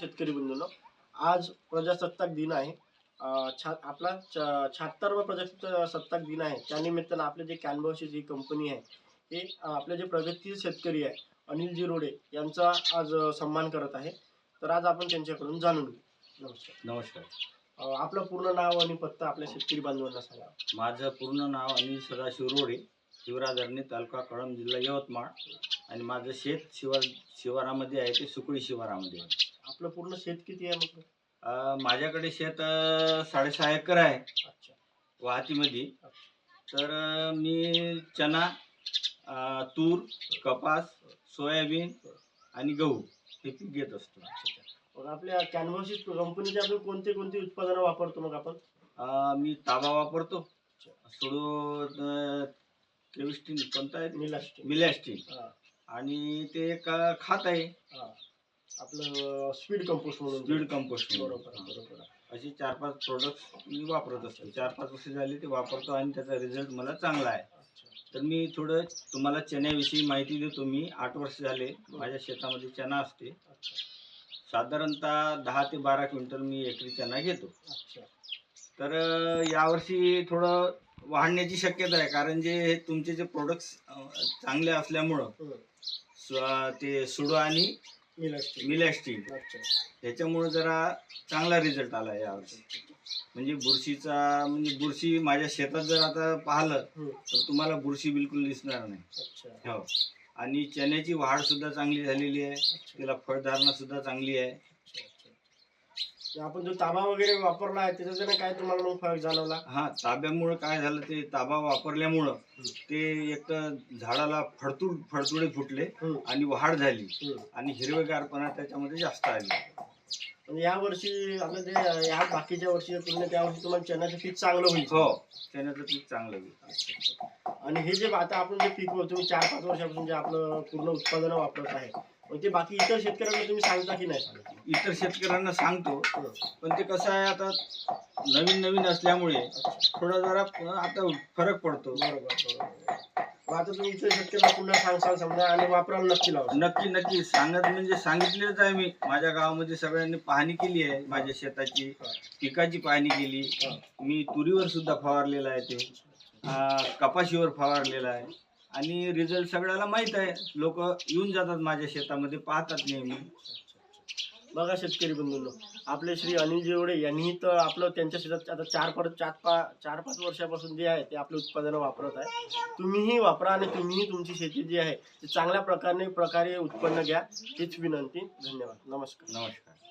शेतकरी बंधूंनो आज प्रजासत्ताक दिन आहे. छा आपला शहात्तरवा प्रजासत्ताक दिन आहे. त्यानिमित्तानं आपले जे कॅनबॉसिस ही कंपनी आहे हे अं, आपले जे प्रगतशील शेतकरी आहे अनिलजी रोडे यांचा आज सन्मान करत आहे. तर आज आपण त्यांच्याकडून जाणून घेऊ. नमस्कार. नमस्कार. आपलं पूर्ण नाव आणि पत्ता आपल्या शेतकरी बांधवांना सांगा. माझं पूर्ण नाव अनिल सदाशिव रोडे शिवराज अरणी तालुका कळंब जिल्हा यवतमाळ. आणि माझं शेत शिवार शिवारामध्ये आहे ते सुकळी शिवारामध्ये. आहे आपलं पूर्ण शेत किती आहे मग अं, माझ्याकडे शेत अं, साडेसहा एकर आहे. अच्छा. वाहतीमध्ये. तर अं, मी चना अं, तूर कपास सोयाबीन आणि गहू हे पीक घेत असतो. अच्छा मग आपल्या कॅनव्हासिस कंपनीचे आपण कोणते कोणते उत्पादनं वापरतो मग आपण? अं, मी ताबा वापरतो. सोडू केमिस्ट्री कोणता आहे? निलास्टिक मिलॅस्टिन आणि ते एक खात आहे. आपलं स्पीड कंपोस्ट म्हणून स्पीड कंपोस्ट बरोबर आहे, बरोबर. असे चार पाच प्रोडक्ट मी वापरत असतो. चार पाच वर्ष झाले ते वापरतो आणि त्याचा रिझल्ट मला चांगला आहे. तर मी थोडं तुम्हाला चण्याविषयी माहिती देतो. मी आठ वर्ष झाले माझ्या शेतामध्ये चना असते. साधारणतः दहा ते बारा क्विंटल मी एकरी चना घेतो. अच्छा. तर यावर्षी थोडं वाढण्याची शक्यता आहे. कारण जे हे तुमचे जे प्रोडक्ट्स चांगले असल्यामुळं. स्व- ते सुडो आणि मिलॅस्टिन अच्छा. त्याच्यामुळे जरा चांगला रिझल्ट आला यावर्षी म्हणजे बुरशीचा म्हणजे बुरशी माझ्या शेतात जर आता पाहिलं. तर तुम्हाला बुरशी बिलकुल दिसणार नाही. हो. आणि चण्याची वाढ सुद्धा चांगली झालेली आहे. तिला फळधारणा सुद्धा चांगली आहे. आपण जो ताबा वगैरे वापरला आहे त्याच्याने काय तुम्हाला मग फरक जाणवला हा ताब्यामुळं काय झालं ते ताबा वापरल्यामुळं ते एक झाडाला फडतूड फडतुडे फुटले. आणि वाढ झाली. आणि हिरवेगारपणा त्याच्यामध्ये जास्त आली या वर्षी आपलं ते या बाकीच्या वर्षीच्या तुलनेत या वर्षी तुम्हाला चण्याचं पीक चांगलं होईल हो चण्याचं पीक चांगलं होईल. आणि हे जे आता आपण जे पीक तुम्ही चार पाच वर्षापासून जे आपलं पूर्ण उत्पादन वापरत आहे ते बाकी इतर शेतकऱ्यांना तुम्ही सांगता की नाही सांगता? इतर शेतकऱ्यांना सांगतो. पण ते कसं आहे आता नवीन नवीन असल्यामुळे थोडा जरा आता फरक पडतो. बरोबर बरोबर. मग आता तुम्ही इतर शेतकऱ्यांना पुन्हा सांगसाल समजा आणि वापरायला नक्की लावा. नक्की नक्की. सांगत म्हणजे सांगितलेच आहे मी. माझ्या गावामध्ये सगळ्यांनी पाहणी केली आहे माझ्या शेताची. पिकाची पाहणी केली. मी तुरीवर सुद्धा फवारलेलं आहे ते. कपाशीवर फवारलेलं आहे. आणि रिझल्ट सगळ्याला माहीत आहे. लोक येऊन जातात माझ्या शेतामध्ये पाहतात नेहमी. बघा शेतकरी बंधूंनो आपले श्री अनिल जेवढे यांनी तर आपलं त्यांच्या शेतात आता चार पाच चार पाच चार पाच वर्षापासून जे आहे ते आपले उत्पादनं वापरत आहे. तुम्हीही वापरा आणि तुम्हीही तुमची शेती जी आहे ती चांगल्या प्रकारे प्रकारे उत्पन्न घ्या. हीच विनंती. धन्यवाद. नमस्कार. नमस्कार.